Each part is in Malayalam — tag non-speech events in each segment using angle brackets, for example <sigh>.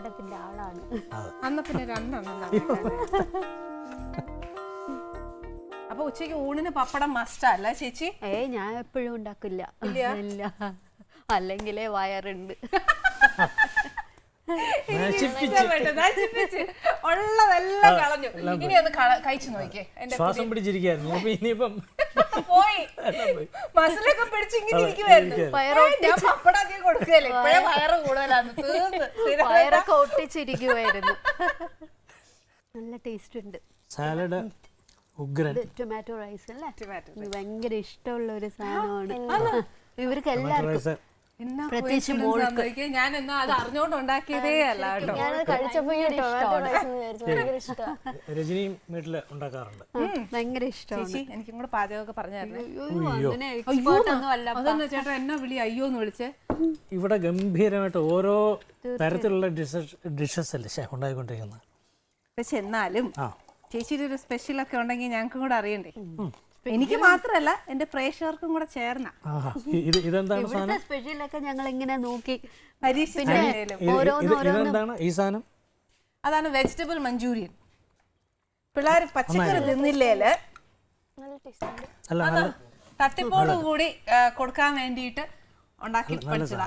പപ്പടത്തിന്റെ ആളാണ്. അന്ന് പിന്നെ രണ്ടെണ്ണം അപ്പൊ ഉച്ചയ്ക്ക് ഊണിന് പപ്പടം മസ്റ്റാ അല്ല ചേച്ചി? ഏ ഞാൻ എപ്പോഴും ഉണ്ടാക്കില്ല. ഇല്ല? അല്ലെങ്കിലേ വയറുണ്ട്. ഉള്ളതെല്ലാം കളഞ്ഞു. ഇനി ഒന്ന് കഴിച്ചു നോക്കിയേ. എന്റെ ശ്വാസം പിടിച്ചിരിക്കുന്നു ഇനിയിപ്പം പോയി. മസിലൊക്കെ പിടിച്ച് ഇങ്ങനെ ഇരിക്കുവായിരുന്നു. വയറ് ഏയ്, ഞാൻ പപ്പടാക്കി കൊടുക്കുകയല്ലേ? ഇപ്പഴേ വയറ് കൂടുതലാണ് തീർന്ന്. വയറൊക്കെ നല്ല ടേസ്റ്റ് ഉണ്ട്. സാലഡ് ഉഗ്രൻ. ടൊമാറ്റോ റൈസ് അല്ലേ? ഭയങ്കര ഇഷ്ടമുള്ള ഒരു സാധനമാണ്. ഇവർക്ക് എല്ലാവർക്കും പ്രത്യേകിച്ച് മോൾക്ക്. ഞാൻ എന്നാ അത് അല്ല കേട്ടോ. രജനിയും വീട്ടിൽ ഉണ്ടാക്കാറുണ്ട്. ഭയങ്കര ഇഷ്ടമാണ്. <laughs> എനിക്കും കൂടെ പാചകമൊക്കെ ചേട്ടാ എന്നാ വിളി? അയ്യോ എന്ന് വിളിച്ചേ. ഇവിടെ ഗംഭീരമായിട്ട് ഓരോ തരത്തിലുള്ള ഡിഷസ് ഡിഷസ് അല്ലേ ഉണ്ടായിക്കൊണ്ടിരിക്കുന്നത്? പക്ഷെ എന്നാലും ചേച്ചിയുടെ ഒരു സ്പെഷ്യൽ ഒക്കെ ഉണ്ടെങ്കിൽ ഞങ്ങൾക്കും കൂടെ അറിയണ്ടേ? എനിക്ക് മാത്രല്ല എന്റെ പ്രേക്ഷകർക്കും കൂടെ ചേർന്ന. ഇത് ഇതെന്താണ് ഇവിടുത്തെ സാധനം? സ്പെഷ്യലൊക്കെ ഞങ്ങൾ ഇങ്ങനെ നോക്കി പരീക്ഷിച്ചു ഇത് ഇത് ഇതെന്താണ് ഈ സാധനം? അതാണ് വെജിറ്റബിൾ മഞ്ചൂരിയൻ പിള്ളേർ പച്ചക്കറി തിന്നില്ലേൽ? നല്ല ടേസ്റ്റ് അല്ല അത് നല്ല തട്ടിപ്പോട് കൂടി ആ, കൊടുക്കാൻ വേണ്ടിയിട്ട് ഉണ്ടാക്കി പഠിച്ചതാ.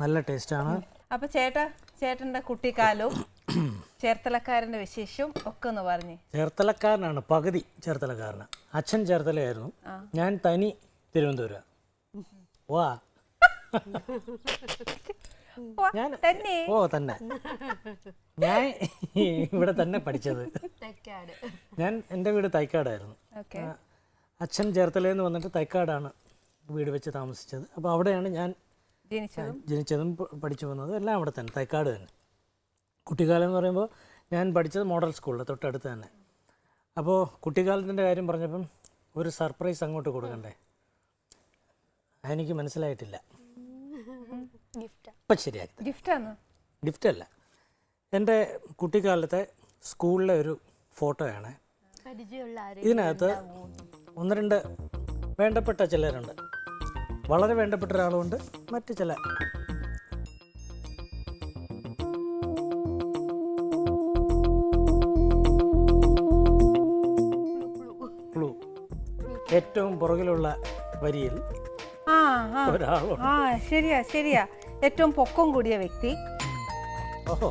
നല്ല ആണ്. അപ്പൊ ചേട്ടാ ചേട്ടന്റെ കുട്ടിക്കാലവും ചേർത്തലക്കാരന്റെ വിശേഷം ഒക്കെ ഒന്ന് പറഞ്ഞു. ചേർത്തലക്കാരനാണ് പകുതി ചേർത്തലക്കാരന്. അച്ഛൻ ചേർത്തലയായിരുന്നു. ഞാൻ തനി തിരുവനന്തപുരം. വാ. ഓ, ഞാൻ തന്നെ. ഓ തന്നെ. ഞാൻ ഇവിടെ തന്നെ പഠിച്ചത്. തെക്കാട്. ഞാൻ എന്റെ വീട് തൈക്കാടായിരുന്നു. ഓക്കെ. അച്ഛൻ ചേർത്തലയിൽ നിന്ന് വന്നിട്ട് തൈക്കാടാണ് വീട് വെച്ച് താമസിച്ചത്. അപ്പോൾ അവിടെയാണ് ഞാൻ ജനിച്ചതും. പഠിച്ചു വന്നതും എല്ലാം അവിടെ തന്നെ തൈക്കാട് തന്നെ. കുട്ടിക്കാലം എന്ന് പറയുമ്പോൾ ഞാൻ പഠിച്ചത് മോഡൽ സ്കൂളിൽ തൊട്ടടുത്ത് തന്നെ. അപ്പോൾ കുട്ടിക്കാലത്തിന്റെ കാര്യം പറഞ്ഞപ്പം ഒരു സർപ്രൈസ് അങ്ങോട്ട് കൊടുക്കണ്ടേ? അതെനിക്ക് മനസ്സിലായിട്ടില്ല. ഇപ്പം ശരിയാക്കി ഗിഫ്റ്റാണ് ഗിഫ്റ്റ് അല്ല. എന്റെ കുട്ടിക്കാലത്തെ സ്കൂളിലെ ഒരു ഫോട്ടോയാണ്. ഇതിനകത്ത് ഒന്ന് രണ്ട് വേണ്ടപ്പെട്ട ചിലരുണ്ട്. വളരെ വേണ്ടപ്പെട്ട ഒരാളുണ്ട് മറ്റ് ചില ഏറ്റവും പുറകിലുള്ള വരിയിൽ ആ ആ. ഒരാളുണ്ട്. ആ ശരിയാ ശരിയാ. ഏറ്റവും പൊക്കം കൂടിയ വ്യക്തി. ഓഹോ.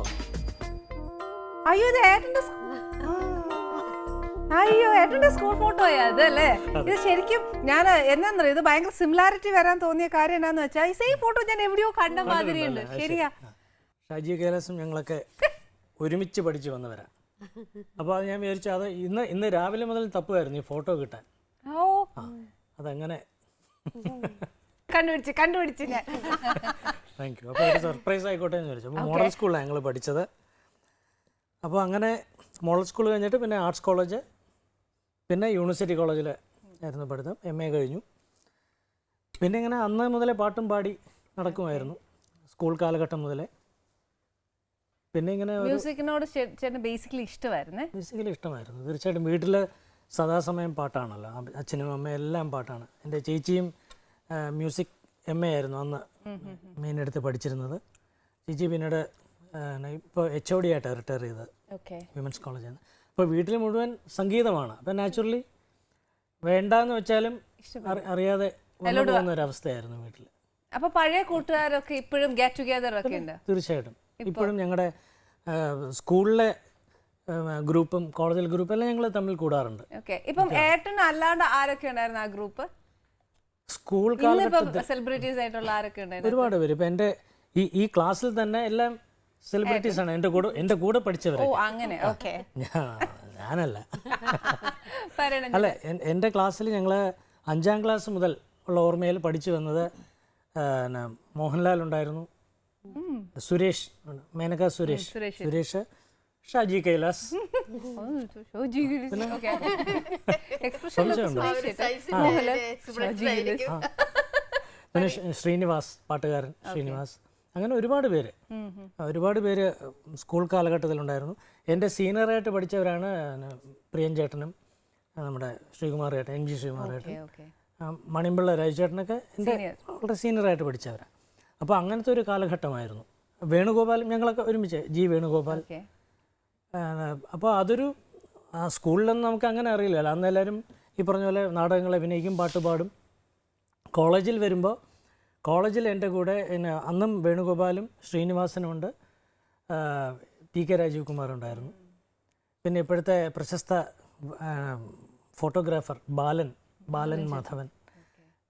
അയ്യോ ഇത് ഏട്ടന്റെ സ്- അയ്യോ ഏട്ടന്റെ സ്കൂൾ ഫോട്ടോയാ അതല്ലേ ഇത് ശരിക്കും ഞാൻ എന്നാന്നറിയോ ഇത് ഭയങ്കര സിമിലാരിറ്റി വരാൻ തോന്നിയ കാര്യം എന്നാന്ന് വെച്ചാൽ ഈ സെയിം ഫോട്ടോ ഞാൻ എവിടെയോ കണ്ട മാതിരിയുണ്ട്. അത് ശരിയാ. ആ. ഷാജി കൈലാസും ഞങ്ങളൊക്കെ ഒരുമിച്ച് പഠിച്ചു വന്നവരാ. അപ്പോൾ അത് ഞാൻ വിചാരിച്ചു അത് ഇന്ന് ഇന്ന് രാവിലെ മുതൽ തപ്പുമായിരുന്നു ഈ ഫോട്ടോ കിട്ടാൻ. അതങ്ങനെ. കണ്ടുപിടിച്ച് കണ്ടുപിടിച്ച്. ഞാൻ താങ്ക് യു അപ്പോൾ ഒരു സർപ്രൈസ് ആയിക്കോട്ടെ എന്ന് വിചാരിച്ചു. അപ്പോൾ മോഡൽ സ്കൂളിലാണ് ഞങ്ങൾ പഠിച്ചത്. അപ്പോൾ അങ്ങനെ മോഡൽ സ്കൂൾ കഴിഞ്ഞിട്ട് പിന്നെ ആർട്സ് കോളേജ് പിന്നെ യൂണിവേഴ്സിറ്റി കോളേജിൽ ആയിരുന്നു പഠിത്തം. എം എ കഴിഞ്ഞു. പിന്നെ ഇങ്ങനെ അന്ന് മുതലേ പാട്ടും പാടി നടക്കുമായിരുന്നു. സ്കൂൾ കാലഘട്ടം മുതലേ. പിന്നെ ഇങ്ങനെ ഒരു മ്യൂസിക്കിനോട് ബേസിക്കലി ഇഷ്ടമായിരുന്നേ? ബേസിക്കലി ഇഷ്ടമായിരുന്നു. തീർച്ചയായിട്ടും വീട്ടിൽ സദാസമയം പാട്ടാണല്ലോ. അച്ഛനും അമ്മയും എല്ലാം പാട്ടാണ്. എന്റെ ചേച്ചിയും മ്യൂസിക് എം എ ആയിരുന്നു അന്ന് മെയിൻ എടുത്ത് പഠിച്ചിരുന്നത്. ചേച്ചി പിന്നീട് ഇപ്പോൾ എച്ച് ഒ ഡി ആയിട്ട് റിട്ടയർ ചെയ്തത്. വിമൻസ് കോളേജിൽ നിന്ന് അപ്പോൾ വീട്ടിൽ മുഴുവൻ സംഗീതമാണ്. അപ്പം നാച്ചുറലി വേണ്ടാന്ന് വെച്ചാലും അറിയാതെ ഒരവസ്ഥയായിരുന്നു പോകുന്ന ഒരു അവസ്ഥയായിരുന്നു വീട്ടിൽ. അപ്പൊ പഴയ കൂട്ടുകാരൊക്കെ ഇപ്പോഴും ഗെറ്റ് ടുഗെദർ ഒക്കെ ഉണ്ട്. തീർച്ചയായിട്ടും. ഇപ്പോഴും ഞങ്ങളുടെ സ്കൂളിലെ ഗ്രൂപ്പും കോളേജിൽ ഗ്രൂപ്പും എല്ലാം ഞങ്ങൾ തമ്മിൽ കൂടാറുണ്ട്. ഓക്കെ ഇപ്പം ഏട്ടൻ അല്ലാണ്ട് ആരൊക്കെ ഉണ്ടായിരുന്നു ആ ഗ്രൂപ്പ്? സ്കൂൾ സെലിബ്രിറ്റീസ് ആയിട്ടുള്ള ആരൊക്കെ ഉണ്ടായിരുന്നു? ഒരുപാട് പേര്. ഇപ്പം എന്റെ ഈ ഈ ക്ലാസ്സിൽ തന്നെ എല്ലാം സെലിബ്രിറ്റീസ് ആണ്. എന്റെ കൂടെ എന്റെ കൂടെ പഠിച്ചവരെ. ഓ അങ്ങനെ. ഓക്കെ ഞാനല്ല. അല്ല എൻ- എന്റെ ക്ലാസ്സിൽ ഞങ്ങൾ അഞ്ചാം ക്ലാസ് മുതൽ ഉള്ള ഓർമ്മയിൽ പഠിച്ചു വന്നത് മോഹൻലാൽ ഉണ്ടായിരുന്നു. സുരേഷ് മേനക മേനക സുരേഷ്. സുരേഷ്. ഷാജി <laughs> <laughs> <laughs> കൈലാസ്. പിന്നെ ശ്രീനിവാസ് പാട്ടുകാരൻ ശ്രീനിവാസ്. അങ്ങനെ ഒരുപാട് പേര്. ഒരുപാട് പേര് സ്കൂൾ കാലഘട്ടത്തിലുണ്ടായിരുന്നു. എന്റെ സീനിയറായിട്ട് പഠിച്ചവരാണ് പ്രിയൻ ചേട്ടനും നമ്മുടെ ശ്രീകുമാർ ചേട്ടൻ എം ജി ശ്രീകുമാർ ചേട്ടൻ മണിമ്പിള്ള രാജുചേട്ടനൊക്കെ എന്റെ വളരെ സീനിയറായിട്ട് പഠിച്ചവരാണ്. അപ്പോൾ അങ്ങനത്തെ ഒരു കാലഘട്ടമായിരുന്നു. വേണുഗോപാൽ ഞങ്ങളൊക്കെ ഒരുമിച്ച്. ജി വേണുഗോപാൽ. ഓക്കെ അപ്പോൾ അതൊരു സ്കൂളിലൊന്നും നമുക്ക് അങ്ങനെ അറിയില്ല. അന്ന് എല്ലാവരും ഈ പറഞ്ഞ പോലെ നാടകങ്ങൾ അഭിനയിക്കും പാട്ട് പാടും. കോളേജിൽ വരുമ്പോൾ കോളേജിൽ എന്റെ കൂടെ പിന്നെ അന്നും വേണുഗോപാലും ശ്രീനിവാസനും ഉണ്ട്. ആ, ടി കെ രാജീവ് കുമാർ ഉണ്ടായിരുന്നു പിന്നെ ഇപ്പോഴത്തെ പ്രശസ്ത ഫോട്ടോഗ്രാഫർ ബാലൻ ബാലൻ മാധവൻ.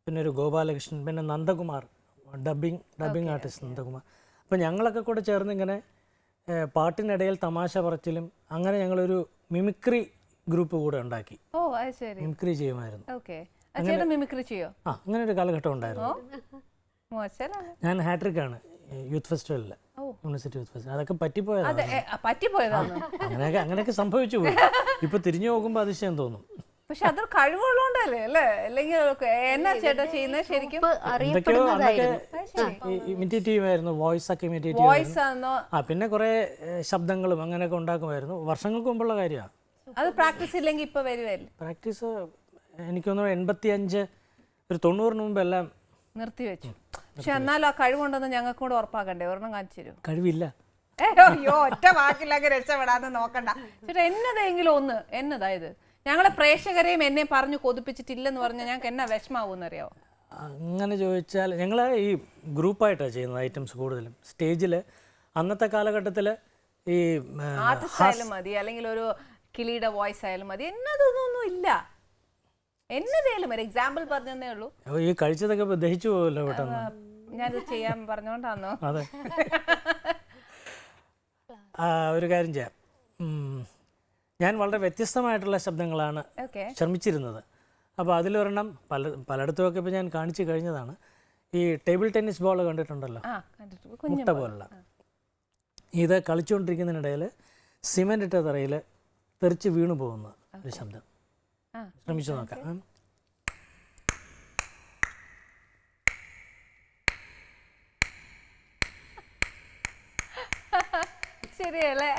പിന്നെ ഒരു ഗോപാലകൃഷ്ണൻ പിന്നെ Nandakumar dubbing dubbing artist Nandakumar. അപ്പോൾ ഞങ്ങളൊക്കെ കൂടെ ചേർന്ന് ഇങ്ങനെ പാട്ടിനിടയിൽ തമാശ പറച്ചിലും അങ്ങനെ ഞങ്ങളൊരു മിമിക്രി ഗ്രൂപ്പ് കൂടെ ഉണ്ടാക്കി. ഓ അത് ശരി. മിമിക്രി ചെയ്യുമായിരുന്നു. ഓക്കെ. ചേട്ടൻ മിമിക്രി ചെയ്യോ? ആ അങ്ങനെ ഒരു കാലഘട്ടം ഉണ്ടായിരുന്നു. ഞാൻ ഞാൻ ഹാട്രിക്കാണ് യൂത്ത് ഫെസ്റ്റിവലിൽ. University youth festival. അതൊക്കെ പറ്റിപ്പോയതാണ്. അതെ പറ്റിപ്പോയതാണ്. അങ്ങനെയൊക്കെ അങ്ങനെയൊക്കെ സംഭവിച്ചു പോയി. ഇപ്പൊ തിരിഞ്ഞു നോക്കുമ്പോൾ അതിശയം തോന്നും. പക്ഷെ അതൊരു കഴിവുള്ളതുകൊണ്ടല്ലേ അല്ലേ? അല്ലെങ്കിൽ എന്നാ ചേട്ടാ ചെയ്യുന്നത് ശരിക്കും? ചെയ്യുമായിരുന്നു വോയിസ് ഒക്കെ വോയിസ് ആണോ ആ പിന്നെ കുറെ ശബ്ദങ്ങളും അങ്ങനെയൊക്കെ ഉണ്ടാക്കുമായിരുന്നു. വർഷങ്ങൾക്ക് മുമ്പുള്ള കാര്യമാണ് അത് പ്രാക്ടീസ് ഇല്ലെങ്കിൽ ഇപ്പൊ വരുവല്ലേ പ്രാക്ടീസ് എനിക്ക് തോന്നുന്നു എൺപത്തി അഞ്ച് ഒരു തൊണ്ണൂറിന് മുമ്പ് എല്ലാം നിർത്തി വെച്ചു. പക്ഷെ എന്നാലും ആ കഴിവുണ്ടെന്ന് ഞങ്ങൾക്ക് കൂടെ ഉറപ്പാക്കണ്ടേ? ഒരെണ്ണം കാണിച്ചു തരും കഴിവില്ല. ഏ, അയ്യോ ഒറ്റ വാക്കില്ലാതെ രക്ഷപ്പെടാന്ന് നോക്കണ്ട. ചേട്ടാ എന്നതെങ്കിലും ഒന്ന് എന്നതായത്? ഞങ്ങളെ പ്രേക്ഷകരെയും എന്നെ പറഞ്ഞു കൊതിപ്പിച്ചിട്ടില്ലെന്ന് പറഞ്ഞാൽ ഞങ്ങൾക്ക് എന്നാ വിഷമാവൂന്ന് അറിയാവോ അങ്ങനെ ചോദിച്ചാൽ ഞങ്ങൾ ഈ ഗ്രൂപ്പായിട്ടാണ് ചെയ്യുന്നത് ഐറ്റംസ് കൂടുതലും. സ്റ്റേജിൽ അന്നത്തെ കാലഘട്ടത്തിൽ ഈ ആർട്ടിസ്റ്റ് മതി അല്ലെങ്കിൽ ഒരു കിളിയുടെ വോയിസ് ആയാലും മതി എന്നതൊന്നും ഇല്ല. എന്നതേലും ഒരു എക്സാമ്പിൾ പറഞ്ഞേ ഉള്ളൂ. ഈ കഴിച്ചതൊക്കെ ദഹിച്ചു പോകല്ലോ പെട്ടെന്ന്. ഞാനിത് ചെയ്യാൻ പറഞ്ഞോണ്ടാന്നോ? അതെ. ആ, ഒരു കാര്യം ചെയ്യാം. ഞാൻ വളരെ വ്യത്യസ്തമായിട്ടുള്ള ശബ്ദങ്ങളാണ് ശ്രമിച്ചിരുന്നത് അപ്പോൾ അതിലൊരെണ്ണം പല പലയിടത്തുമൊക്കെ ഇപ്പോൾ ഞാൻ കാണിച്ചു കഴിഞ്ഞതാണ്. ഈ ടേബിൾ ടെന്നീസ് ബോൾ കണ്ടിട്ടുണ്ടല്ലോ? മുട്ട പോലുള്ള. ഇത് കളിച്ചുകൊണ്ടിരിക്കുന്നതിനിടയിൽ സിമെന്റ് ഇട്ട തറയിൽ തെറിച്ച് വീണു പോകുന്ന ഒരു ശബ്ദം. ശ്രമിച്ചു നോക്കാം. <laughs> ശരിയല്ലേ?